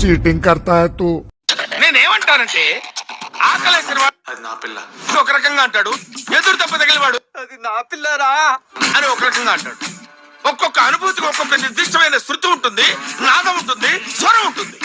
Cheating కర్తా తూ. నేనేమంటానంటే అది నా పిల్ల. ఒక రకంగా అంటాడు ఎదురు తప్ప తగిలివాడు అది నా పిల్లరా? అని ఒక రకంగా అంటాడు. ఒక్కొక్క అనుభూతికి ఒక్కొక్క నిర్దిష్టమైన శృతి ఉంటుంది నాదం ఉంటుంది స్వరం ఉంటుంది.